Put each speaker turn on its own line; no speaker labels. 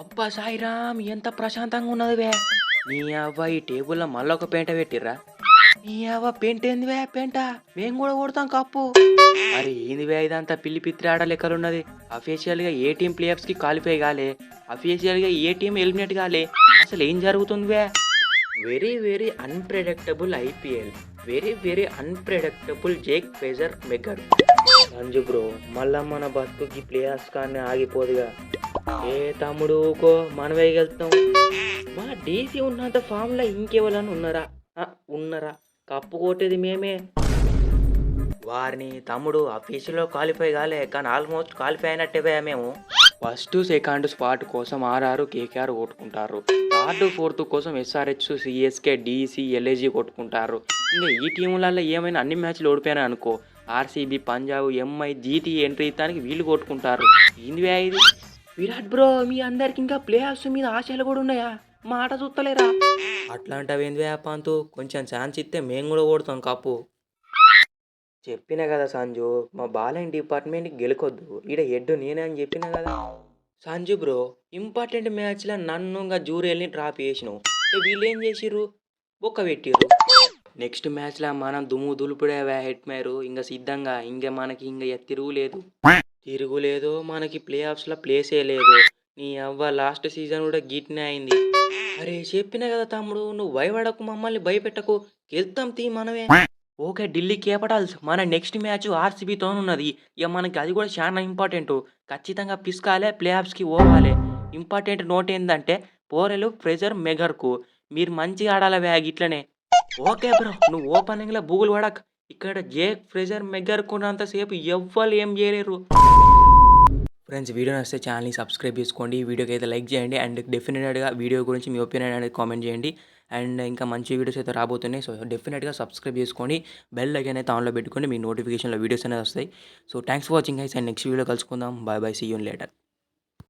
అబ్బా సాయిరామ్ ఎంత ప్రశాంతంగా ఉన్నది వే. నీ అవ్వ ఈ టేబుల్లో మళ్ళీ ఒక పెంట పెట్టిర్రా? నీ అవ్వ పెంట ఏంది వే పెంట మేము కూడా కొడతాం కప్పు. అరే ఏంది వే ఇదంతా పిల్లి పిత్రి ఆడ లెక్కలున్నది? అఫీషియల్గా ఏ టీం ప్లేయర్స్కి క్వాలిఫై కాలే. అఫీషియల్గా ఏ టీం ఎలిమినేట్ కాలే. అసలు ఏం జరుగుతుంది వే? Very very unpredictable IPL very very unpredictable Jake Fraser McGurk Sanju bro మళ్ళా మన బతుకుకి ప్లేయర్స్ కానీ ఆగిపోదుగా. ఏ తమ్ముడు ఊకో మనమే వెళ్తాం మా డీసీ ఉన్నంత ఫామ్లో ఇంకెవరన్నా ఉన్నారా? ఆ, ఉన్నారా? కప్పు కొట్టేది మేమే. వారిని తమ్ముడు అఫీషియల్లో క్వాలిఫై కాలే కానీ ఆల్మోస్ట్ క్వాలిఫై అయినట్టే మేము. ఫస్ట్ సెకండ్ స్పాట్ కోసం ఆర్ఆర్ కేకేఆర్ కొట్టుకుంటారు. థర్డ్ ఫోర్త్ కోసం ఎస్ఆర్హెచ్ సిఎస్కే డిసి ఎల్ఏజీ కొట్టుకుంటారు. ఇంకా ఈ టీములలో ఏమైనా అన్ని మ్యాచ్లు ఓడిపోయినా అనుకో RCB Punjab MI GT entry ఇస్తానికి వీళ్ళు కొట్టుకుంటారు. ఏంది ఇది? విరాట్ బ్రో మీ అందరికి ఇంకా ప్లే ఆఫ్స్ మీద ఆశలు కూడా ఉన్నాయా? మాట చూస్తలేరా అట్లాంటివేంది పంతు కొంచెం ఛాన్స్ ఇస్తే మేము కూడా కొడతాం కప్పు చెప్పిన కదా సంజు మా బాలింగ్ డిపార్ట్మెంట్కి గెలుకొద్దు. ఈడ హెడ్ నేనే అని చెప్పిన కదా. సంజు బ్రో ఇంపార్టెంట్ మ్యాచ్లో నన్ను ఇంకా జూరియల్ని డ్రాప్ చేసినావు. వీళ్ళు ఏం చేసిర్రు? బొక్క పెట్టిర్రు. నెక్స్ట్ మ్యాచ్లో మనం దుమ్ము దులుపుడే హెడ్ మేరు. ఇంకా సిద్ధంగా ఇంకా మనకి ఇంకా తిరుగులేదు తిరుగులేదో మనకి ప్లే ఆఫ్స్లో ప్లేసే లేదు. నీ అవ్వ లాస్ట్ సీజన్ కూడా గిట్నే అయింది. అరే చెప్పిన కదా తమ్ముడు నువ్వు భయపడకు మమ్మల్ని భయపెట్టకు. గెలుతాం తీ మనమే. ఓకే ఢిల్లీ కేపటాల్స్ మన నెక్స్ట్ మ్యాచ్ ఆర్సీబీతో ఉన్నది ఇక మనకి అది కూడా చాలా ఇంపార్టెంట్. ఖచ్చితంగా పిసుకాలే ప్లే ఆఫ్స్కి పోవాలి. ఇంపార్టెంట్ నోట్ ఏంటంటే పోరెలు ప్రెజర్ మెగర్కు. మీరు మంచిగా ఆడాలి వ్యాగ్ ఇట్లనే. ఓకే బ్రో నువ్వు ఓపెనింగ్లో బూగులు పడక్. ఇక్కడ జేక్ ఫ్రెజర్ మెగర్ కొన్నంతసేపు ఎవ్వరు ఏం చేయలేరు. ఫ్రెండ్స్ వీడియో నచ్చితే ఛానల్ని సబ్స్క్రైబ్ చేసుకోండి. ఈ వీడియోకి అయితే లైక్ చేయండి. అండ్ డెఫినెట్గా వీడియో గురించి మీ ఒపీనియన్ అనేది కామెంట్ చేయండి. అండ్ ఇంకా మంచి వీడియోస్ అయితే రాబోతున్నాయి. సో డెఫినెట్గా సబ్స్క్రైబ్ చేసుకొని బెల్ లైక్ అయితే ఆన్లో పెట్టుకోండి. మీ నోటిఫికేషన్లో వీడియోస్ అనేది వస్తాయి. So thanks for watching guys and next video కలుసుకుందాం. Bye bye see you later